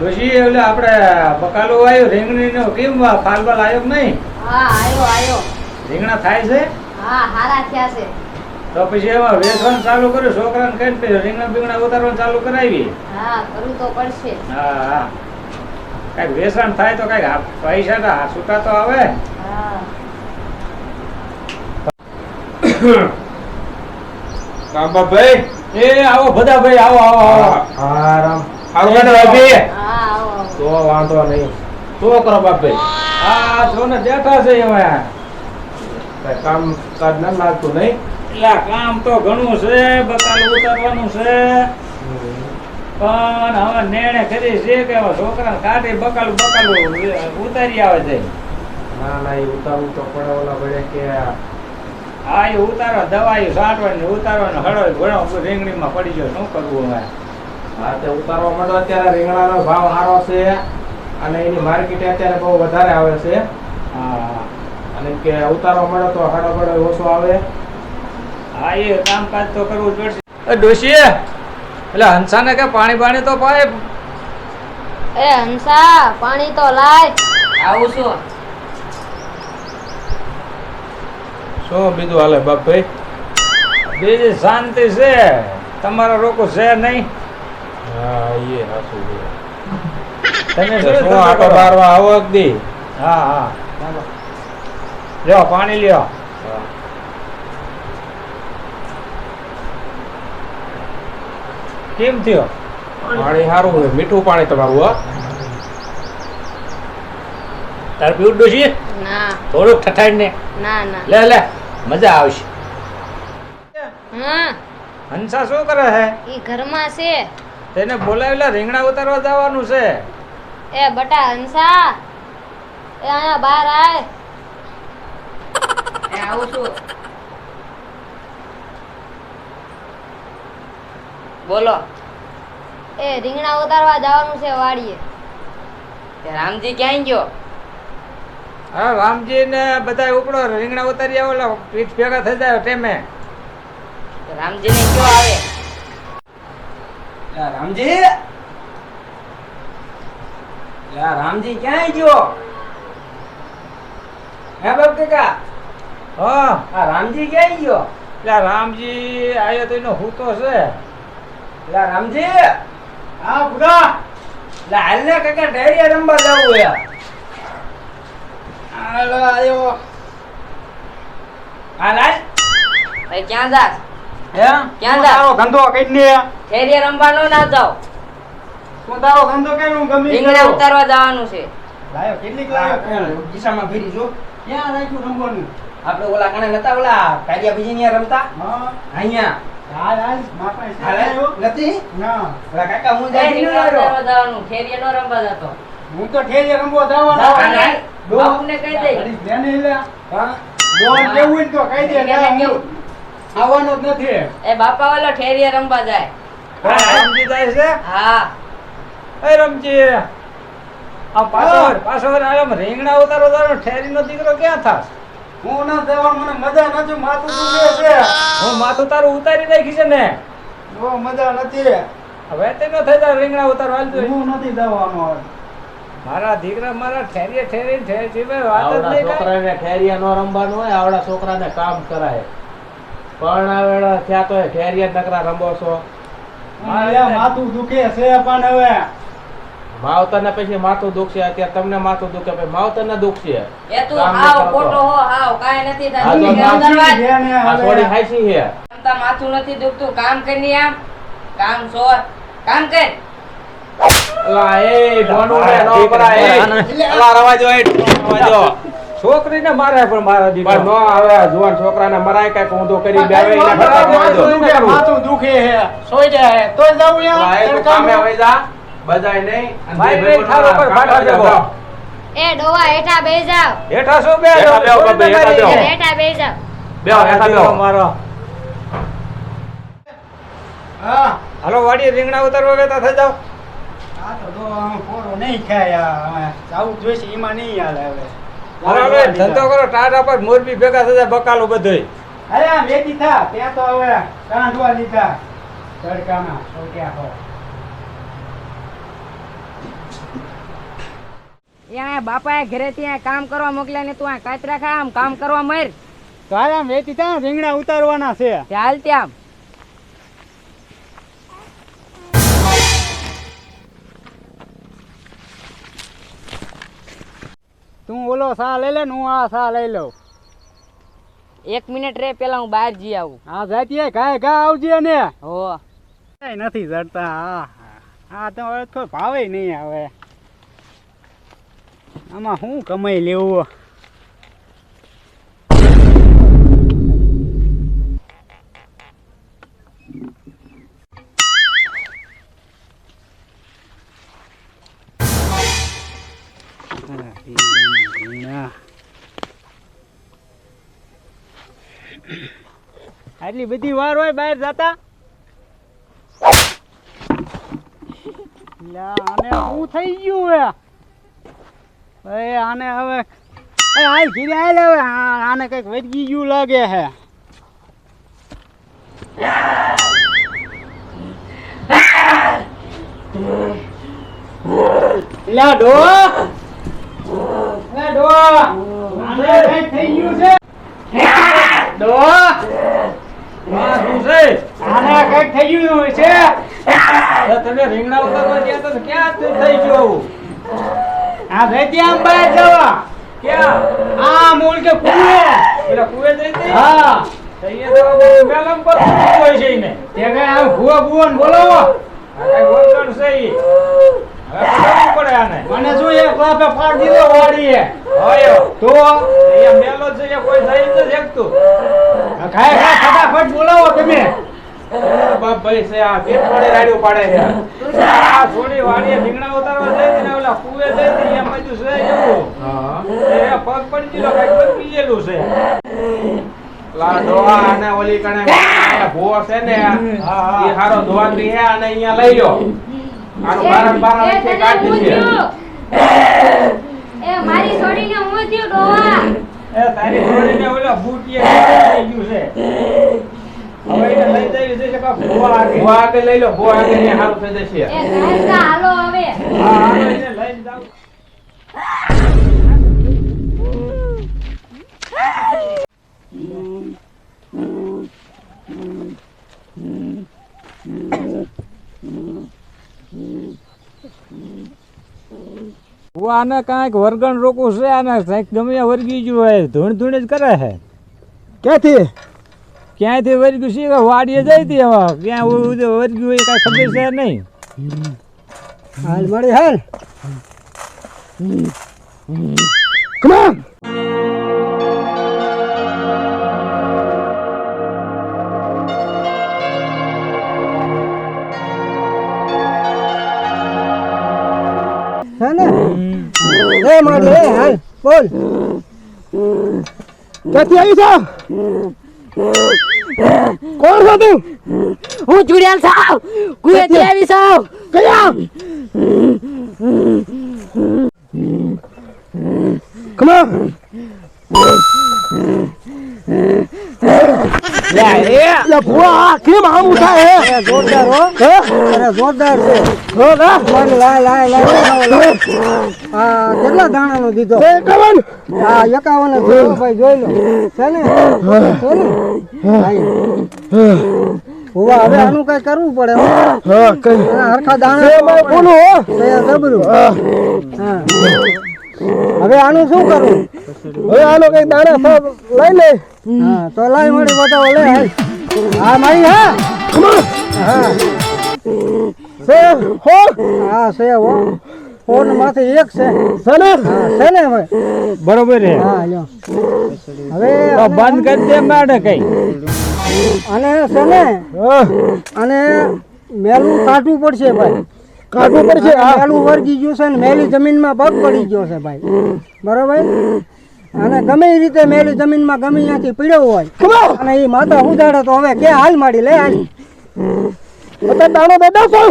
ડોશી એટલે આપણે બકાલો આવ્યો રીંગણી નો કેમ ફાલ બાલ આવ્યો નહીં? હા આવ્યો આવ્યો. રીંગણા થાય છે? હા હારા થયા છે. તો પછી એમાં વેચવાનું ચાલુ કર્યું છોકરાને કઈ પછી રીંગણા બીંગણા ઉતારવાનું ચાલુ કરાવી? હા કરવું તો પડશે. હા હા. કઈ વેચાણ થાય તો કઈ પૈસા તો છૂટા તો આવે. કાંબા ભાઈ એ આવો બધા ભાઈ આવો આવો આવો. આરામ આવો આવો તો વાંધો નહીં. તો કરો બાપે આ છો ને બેઠા છે એમાં કઈ કામ કાજ ના લાગતું નહીં? એટલે આ કામ તો ઘણું છે બકાલ ઉતારવાનું છે. પણ હવે નેણે કરી છે કે હવે છોકરાને કાઢી બકાલું બકાલું ઉતારી આવે છે. ના ના એ ઉતારવું તો પડે ઓલા ભડે કે આ એ ઉતારો દવાઈ સાટવાની ઉતારવાની હળો ઘણો રીંગણીમાં પડી ગયો. શું કરવું હવે? હા તે ઉતારવા માંડો. અત્યારે રીંગણાનો ભાવ સારો છે અને એની માર્કેટ અત્યારે બહુ વધારે આવે છે. હા અને કે ઉતારવા માંડો તો હાડો પડો ઓછો આવે. હા એ કામકાજ તો કરવું જ પડશે. ડોશી એટલે હંસાને કે પાણી પાણી તો પાય. એ હંસા પાણી તો લાય. આવું છું શું બીજું હાલે બાપ ભાઈ બીજી શાંતિ છે. તમારા રોકો છે નહીં? હા એ હાસું તમે તો શું શું ધંધો આટો બારવા આવો દી? હા હા લ્યો પાણી લ્યો. કેમ થયો? પાણી સારું છે મીઠું પાણી તમારું હો. તાર પીવું ડોશી ના. થોડુંક ઠઠાઈને ના. ના લે લે મજા આવશે. હા. હંસા શું કરે છે ઈ ઘરમાં છે. તેને બોલાવેલા રીંગણા ઉતારવા જવાનું છે. એ બટા હંસા એ અહીંયા બહાર આય. એ આવું છું. બોલો. એ રીંગણા ઉતારવા જવાનું છે વાડીએ. એ રામજી ક્યાં ગયો? હા રામજી ને બધા ઉપડો રીંગણા ઉતારી આવો ભેગા થઈ જાય ટેમે રામજી ને કયો આવે? લા રામજી. લા રામજી ક્યાં ગયો? હે બાપ કાકા? હા. આ રામજી ક્યાં ગયો? એટલે રામજી આયો તો એનો હૂતો છે. લા રામજી. હા બુડા લા હાલ ને કાકા ડાયરિયા રમવા જવું હે. હાલો આયો. હાલ હાલ. ભાઈ ક્યાં જાસ હે? ક્યાં તારો ધંધો કઈ ને ફેરીએ રમવા ના જાવ તું તારો ધંધો કઈ હું ગમે રીંગણા ઉતારવા જવાનું છે. લાયો કેટલીક લાયો? દિશામાં ફેરી જો. ક્યાં રાખ્યું રમવાનું? આપણે ઓલા કણે નતા ઓલા કારિયા બીજી ને રમતા? અહીંયા. હાલ હાલ નથી? ઓલા કાકા હું એ જાય રીંગણા ઉતારવા જવાનું. ફેરીએ નો રમવા જતો. હું તો ઠેરીએ રમવા. જવાનો. કેવું? આવવાનો જ નથી. એ બાપા વાલો ઠેરીએ રમવા જાય. હા, રામજી જાય છે? હા. એ રમજી. આ પાછો પાછો આમ રીંગણા ઉતારો તારો ઠેરીનો દીકરો ક્યાં થાસ હું ના દેવા મને મજા નથી માથું દુખે છે. હું માથું તારું ઉતારી નાખી છે ને. બહુ મજા નથી. હવે તે ન થઈ જાય રીંગણા ઉતારવા હાલજો. હું નથી જવાનો મારા દીકરા મારા ઠેરીએ ઠેરી ઠેરી જીવે વાત જ નહીં. છોકરાને ઠેરીએ નો રમવાનું હોય આવડા છોકરાને કામ કરાય. પણ આવેલા થયા તો ઠેરિયા નકરા રમો છો. માથું દુખે છે પણ હવે. માવતર ને પછી માથું દુખશે અત્યારે તમને માથું દુખે પછી માવતર ને દુખશે. એ તું કામ હાવ ખોટો હો હાવ કાઈ નથી હા, થતું થોડી હાઈસી છે તમતા માથું નથી દુખતું. કામ કરી આમ. કામ સોર. કામ કર. લા એ ભોનું ને નો પરા એ લા રવા જો એ રવા જો છોકરીને મારે પણ મારા દીકરા. ન આવે જુવાન છોકરાને મરાય કંઈક ઊંધો કરી બેવે એના કરતા રવા માથું દુખે હે સોઈ જાય. તો જાવ અલા, એ તું કામે વઈ જા. બજાય નહીં. ભાઈ, બે થારો પર બાટા દેવો. એ ડોવા હેઠા બે જાવ હેઠા શું બે હેઠા બેહો, છોડી હેઠા બેસી જાવ બેહો, હેઠા બેહો. મારો. હા. હાલો વાડી રીંગણા ઉતારવા બેતા થઈ જાવ આ તો જો આમ પોરો નહીં ખાય આ હવે જાવું જોઈશે એમાં નહીં હાલે હવે. હાલો હવે ધંધો કરો ટાટા પર મોરબી ભેગા થતા બકાલો બધોય. અરે આ વેચી થા ત્યાં તો હવે કાંઠવા લીધા તડકામાં સોક્યા હો. અહીંયા બાપાએ ઘરેથી અહીંયા કામ કરવા મોકલ્યા ને તું આ કાતરા ખા આમ કામ કરવા મર. તો હાલ આમ વેચી ત્યાં રીંગણા ઉતારવાના છે. ચાલ ત્યાં. ઓલો સા લઈ લે ને હું આ સા લઈ લઉં. એક મિનિટ રે પેલા હું બહાર જઈ આવું. આ જાતીએ ગાય ગા આવજે ને. હો. કઈ નથી જડતા આ આ તો હવે કોઈ ભાવે નહીં આવે આમાં શું કમાઈ લેવું? આટલી બધી વાર હોય બહાર જતા? આને થઈ ગયું એ, આને હવે હાલ ઘીરે આને કંઈક વળગી ગયું લાગે હે. લા, ડો. લા આને થઈ ગયું થઈ ગયું છે તમે રીંગણા ઉતારવા ગયા તો ક્યાં થઈ થઈ ગયું? આ વેચી આમ બહાર જવા ક્યાં? આ મૂળ કે કુએ પેલા કુએ જઈ હા. તો તો મેલમ પર કૂવું છે એને. તે કઈ આ ભૂવા ભૂવન બોલાવો આ કઈ છે ઈ. હવે પકડવું પડે આને. મને શું એક બાપે ફાડ દીધો વાડીએ? તો? અહીંયા મેલો છે કોઈ જઈ નથી શકતું ખાય ખાય ફટાફટ બોલાવો તમે. બાપ ભાઈ છે આ રાડ્યો પાડે છે. આ ઉતારવા જઈ ને ઓલા છે એવું હા. એ પગ પડી છે. લા અને ઓલી કણે છે ને હા. એ હારો ધોવાત્રી હે અને અહીંયા લઈ લો આનું એ વચ્ચે તને કાઢી છે. એ મારી છોડીને હું થયું ડોહા. એ તારી છોડીને ઓલા બૂટીએ થઈ ગયું છે. હવે એને લઈ જવી છે કે કાં ભૂવા આગળ. ભૂવા લઈ લો ભૂવા આગળ ને હારું થઈ જશે એ ગાય હાલો હવે હા, હાલો એને લઈને જાઓ. આને કાંઈક વર્ગણ રોકવું છે આને કાંઈક ગમે વર્ગી ગયું હોય ધૂણ ધૂણ જ કરે છે ક્યાંથી ક્યાંયથી વર્ગ્યું? છે વાડીએ જઈ હતી હવે? ક્યાં વર્ગ્યું એ કાંઈ ખબર છે નહીં. હાલ મળી હાલ. એ, મારી, એ, હાલ, બોલ. ક્યાંથી આવી છો? કોણ છો તું? હું ચુડિયાલ સાવ કુએથી આવી સાવ કયા? કમા લે ભુવા કેમ આમ ઉઠાય હે. જોરદાર હો. અરે જોરદાર છે. જોરદાર? લાય લાય લાય આ કેટલા દાણા નો દીધો? એકાવન. હા એકાવન જ થયો ભાઈ જોઈ લો. છે ને? ભુવા હવે આનું કઈ કરવું પડે હા. કઈ. હરખા દાણા બોલો હો. હા. હવે આનું શું કરવું હવે આનો કઈ દાણા સાહેબ લઈ લે. હા તો લાઈ મળી બતાવો લે હા મારી હા. હા. સે હો. હા સે હો. ફોન માથે એક છે સને સને છે ને હવે. બરોબર છે હા લ્યો. હવે બંધ કરી દે મારે કઈ. અને છે ને? અને મેલું કાઢવું પડશે ભાઈ. કાઢવું પડશે. મેલું વર્ગી ગયું છે ને મેલી જમીનમાં પગ પડી ગયો છે ભાઈ. બરોબર? અને ગમે એ રીતે મેલી જમીનમાં ગમે ત્યાંથી પીડ્યો હોય અને એ માતા ઉદાડે તો હવે ક્યાં હાલ માડી લે હાલ દાણો બેઠો છો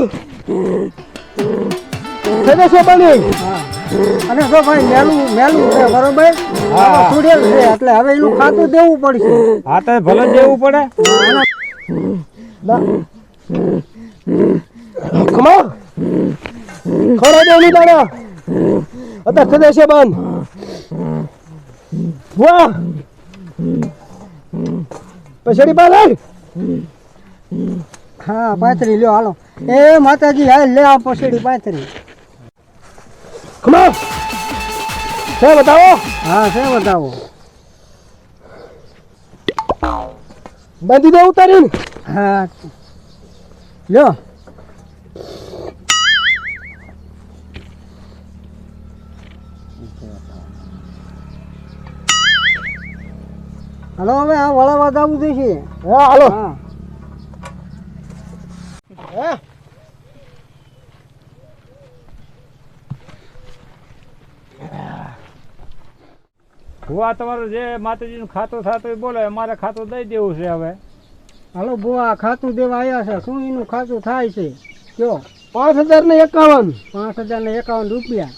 બની અને જો ભાઈ મેલું મેલું છે બરોબર? સુડેલ છે એટલે હવે એનું ખાતું દેવું પડશે. હા તો ભલે દેવું પડે. ખમા ખરા દેવની દાડા અતા ખદે છે બાન વાહ. પછડી બાર હા પાથરી લ્યો હાલો. એ માતાજી હા લે આ પછડી પાથરી. ખમા. છે બતાવો. હા છે બતાવો. બાંધી દે ઉતારીને. હા. લ્યો. હાલો હવે આ વળાવા જવું જોઈશે હા હાલો. હા. ભુવા તમારું જે માતાજીનું ખાતું થતું એ બોલો અમારે ખાતું દઈ દેવું છે હવે. હાલો બુઆ ખાતું દેવા આવ્યા છે. શું એનું ખાતું થાય છે? કયો? પાંચ હજાર ને એકાવન. પાંચ હજાર ને એકાવન રૂપિયા.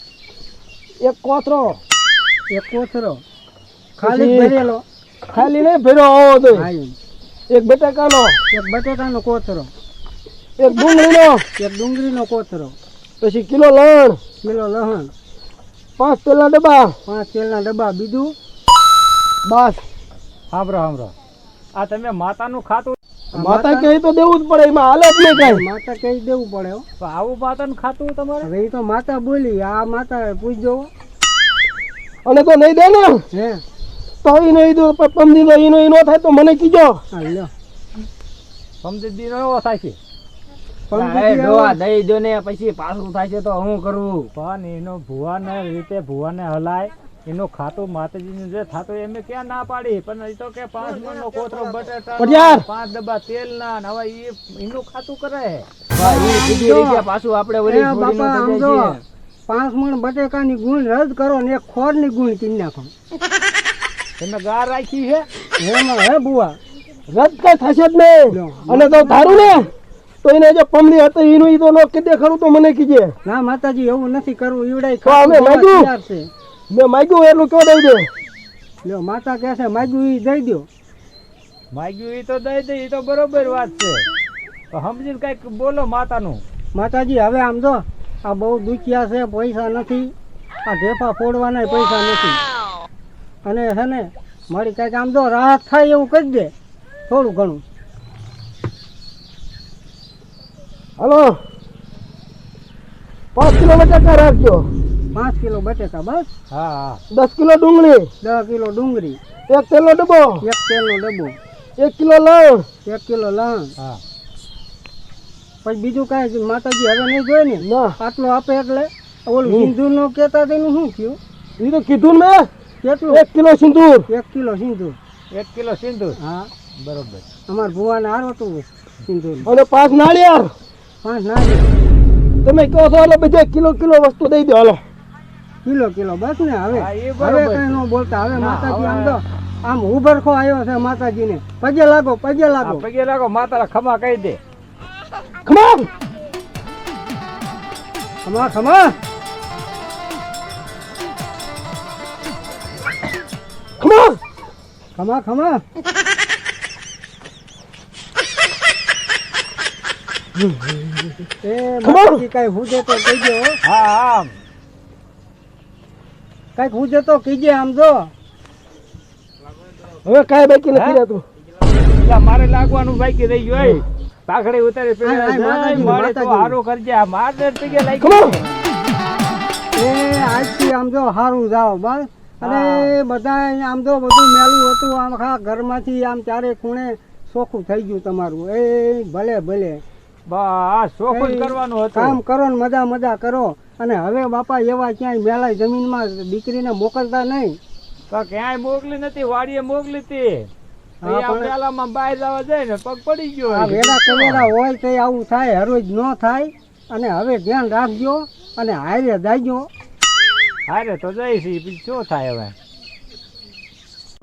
એક કોથરો. એક કોથરો. ખાલી ભરેલો. ખાલી નહીં ભેરો આવો તો એક બટાકાનો. એક બટાકાનો કોથરો. એક ડુંગળીનો. એક ડુંગળીનો કોથરો. પછી કિલો લણ કિલો લહણ. પાંચ તેલના ડબ્બા. પાંચ તેલના ડબ્બા. બીજું? બસ. સાંભળો સાંભળો આ તમે માતાનું ખાતું માતા કહે તો દેવું જ પડે એમાં હાલે જ નહીં કઈ માતા કહી દેવું પડે તો આવું માતાનું ખાતું તમારે? હવે એ તો માતા બોલી આ માતા પૂછજો. અને તો નહીં દે ને. હે. તો ઈ નહીં દો પમદી નો ઈનો ઈનો થાય તો મને કીજો. લ્યો. સમજી દી નો થાય છે. દઈ દો ને પછી પાછું થાય છે તો હું કરું? પણ એનો ભુવાને રીતે ભુવાને હલાય. એનું ખાતું માતાજીનું જે થતું એમ ક્યાં ના પાડી? પણ એ તો કે પાંચ મણનો કોથરો બટેટા પાંચ ડબ્બા તેલ ને હવે એ એનું ખાતું કરે. પાછું આપણે એ ઓલી બાપા આમ જો પાંચ મણ બટેકાની ગુણ રદ કરો ને એક ખોરની ગુણ કીધી નાખો. તમે ગાર રાખી છે? એમાં હે બુવા રદ કઈ થશે જ નહીં. અને તો ધારું ને તો એને જે પમડી હતી એનું ઈ તો નો કીધે ખરું તો મને કીજે. ના માતાજી એવું નથી કરવું. ઈવડાય અમે માગ્યું. મેં માગ્યું એટલું કયો દઈ દે. લ્યો માતા કહે છે માગ્યું ઈ દઈ દો માગ્યું એ તો દઈ દે એ તો બરોબર વાત છે. તો સમજીને કંઈક બોલો માતાનું. માતાજી હવે આમ જો આ બહુ દુખિયા છે પૈસા નથી. આ ઢેફા ફોડવાના પૈસા નથી. અને હે ને મારી કાંઈક આમ જો રાહત થાય એવું કહી દે થોડું ઘણું. હલો? પાંચ કિલો બટાકા રાખજો. પાંચ કિલો બટેકા બસ? હા હા. દસ કિલો ડુંગળી. દસ કિલો ડુંગળી. એક તેલનો ડબ્બો. એક તેલનો ડબ્બો. એક કિલો લણ. એક કિલો લણ. હા. પછી બીજું કાંઈ માતાજી હવે નહીં જોઈ ને? ના. આટલો આપે એટલે? ઓલું હિન્દુ નું કેતા તેનું શું થયું? એ તો કીધું મેં. કેટલું? એક કિલો સિંદૂર. એક કિલો સિંદૂર. એક કિલો સિંદૂર? હા. બરોબર. અમાર ભુવાને હારો હતું સિંદૂર. અને પાંચ નાળિયેર. પાંચ નાળિયેર. તમે કહો છો એટલે બધે કિલો કિલો વસ્તુ દઈ દો હાલો. કિલો કિલો બસ ને હવે. હવે કઈ ન બોલતા. હવે માતાજી આમ તો આમ ઉભરખો આવ્યો છે માતાજીને. પગે લાગો પગે લાગો. પગે લાગો માતા ખમા કહી દે. ખમા! ખમા ખમા. ખમા. ખમા ખમા. એ કઈ હુજે તો કહીજો. હા હા કંઈક હુજે તો કીજે આમ જો. હવે કાંઈ બાકી નથી રહેતું. મારે લાગવાનું બાકી રહી ગયું પાખડી ઉતારી મળે તો માતાજી. કરજે. આ માર થઈ ગયા લાગી એ આજથી આમ જો સારું જાઓ બસ. અને બધા આમ તો બધું મેલું હતું આમ આખા ઘરમાંથી આમ ચારે ખૂણે ચોખ્ખું થઈ ગયું તમારું. એ ભલે ભલે. બસ ચોખ્ખું જ એ કામ કરો ને મજા મજા કરો. અને હવે બાપા એવા ક્યાંય મેલાય જમીનમાં દીકરીને મોકલતા નહીં. તો ક્યાંય મોકલી નથી વાડીએ મોકલી હતી. પેલામાં બહાર જવા જાય ને પગ પડી ગયો વેલા કવેરા હોય તો આવું થાય હરોજ ન થાય. અને હવે ધ્યાન રાખજો અને હારે જાજો. હારે તો જઈશી પછી શું થાય હવે?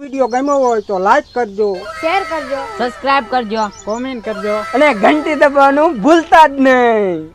વીડિયો ગમ્યો હોય તો લાઈક કરજો. શેર કરજો. સબસ્ક્રાઇબ કરજો કોમેન્ટ કરજો. અને ઘંટી દબાવવાનું ભૂલતા જ નહીં.